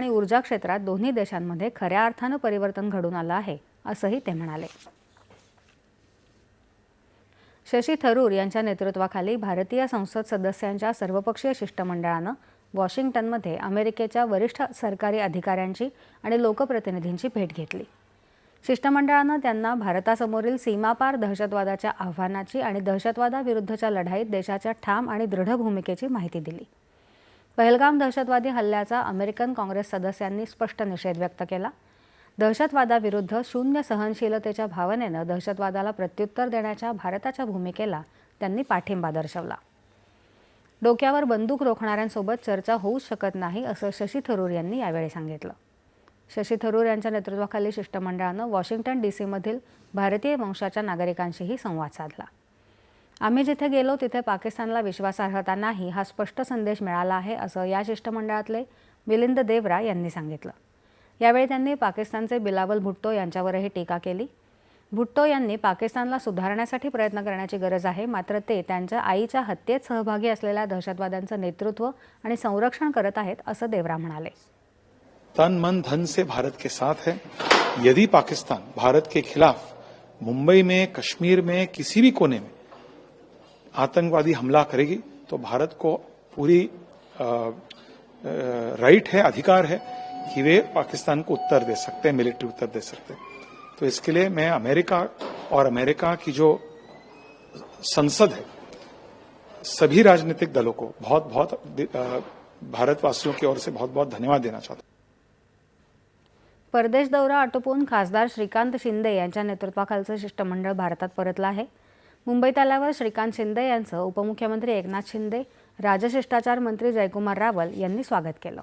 आणि ऊर्जा क्षेत्रात दोन्ही देशांमध्ये खऱ्या अर्थानं परिवर्तन घडून आलं आहे असंही ते म्हणाले. शशी थरूर यांच्या नेतृत्वाखाली भारतीय संसद सदस्यांच्या सर्वपक्षीय शिष्टमंडळानं वॉशिंग्टनमध्ये अमेरिकेच्या वरिष्ठ सरकारी अधिकाऱ्यांची आणि लोकप्रतिनिधींची भेट घेतली. शिष्टमंडळानं त्यांना भारतासमोरील सीमापार दहशतवादाच्या आव्हानाची आणि दहशतवादाविरुद्धच्या लढाईत देशाच्या ठाम आणि दृढ भूमिकेची माहिती दिली. पहलगाम दहशतवादी हल्ल्याचा अमेरिकन काँग्रेस सदस्यांनी स्पष्ट निषेध व्यक्त केला. दहशतवादाविरुद्ध शून्य सहनशीलतेच्या भावनेनं दहशतवादाला प्रत्युत्तर देण्याच्या भारताच्या भूमिकेला त्यांनी पाठिंबा दर्शवला. डोक्यावर बंदूक रोखणाऱ्यांसोबत चर्चा होऊच शकत नाही असं शशी थरूर यांनी यावेळी सांगितलं. शशी थरूर यांच्या नेतृत्वाखाली शिष्टमंडळानं वॉशिंग्टन डी सीमधील भारतीय वंशाच्या नागरिकांशीही संवाद साधला. आम्ही जिथे गेलो तिथे पाकिस्तानला विश्वासार्हता नाही हा स्पष्ट संदेश मिळाला आहे असं या शिष्टमंडळातले मिलिंद देवरा यांनी सांगितलं. यावेळी त्यांनी पाकिस्तानचे बिलावल भुट्टो यांच्यावरही टीका केली. भुट्टो यांनी पाकिस्तानला सुधारण्यासाठी प्रयत्न करण्याची गरज आहे मात्र ते त्यांच्या आईच्या हत्येत सहभागी असलेल्या दहशतवाद्यांचं नेतृत्व आणि संरक्षण करत आहेत असं देवरा म्हणाले. तन मन धन से भारत के साथ है। यदि पाकिस्तान भारत के खिलाफ मुंबई में कश्मीर में किसी भी कोने में आतंकवादी हमला करेगी तो भारत को पूरी राइट है अधिकार है कि वे पाकिस्तान को उत्तर दे सकते हैं मिलिट्री उत्तर दे सकते हैं। तो इसके लिए मैं अमेरिका और अमेरिका की जो संसद है सभी राजनीतिक दलों को बहुत बहुत भारतवासियों की ओर से बहुत बहुत धन्यवाद देना चाहता हूँ। परदेश दौरा आटोपून खासदार श्रीकांत शिंदे यांच्या नेतृत्वाखालचं शिष्टमंडळ भारतात परतलं आहे. मुंबईत आल्यावर श्रीकांत शिंदे यांचं उपमुख्यमंत्री एकनाथ शिंदे राजशिष्टाचार मंत्री जयकुमार रावल यांनी स्वागत केलं.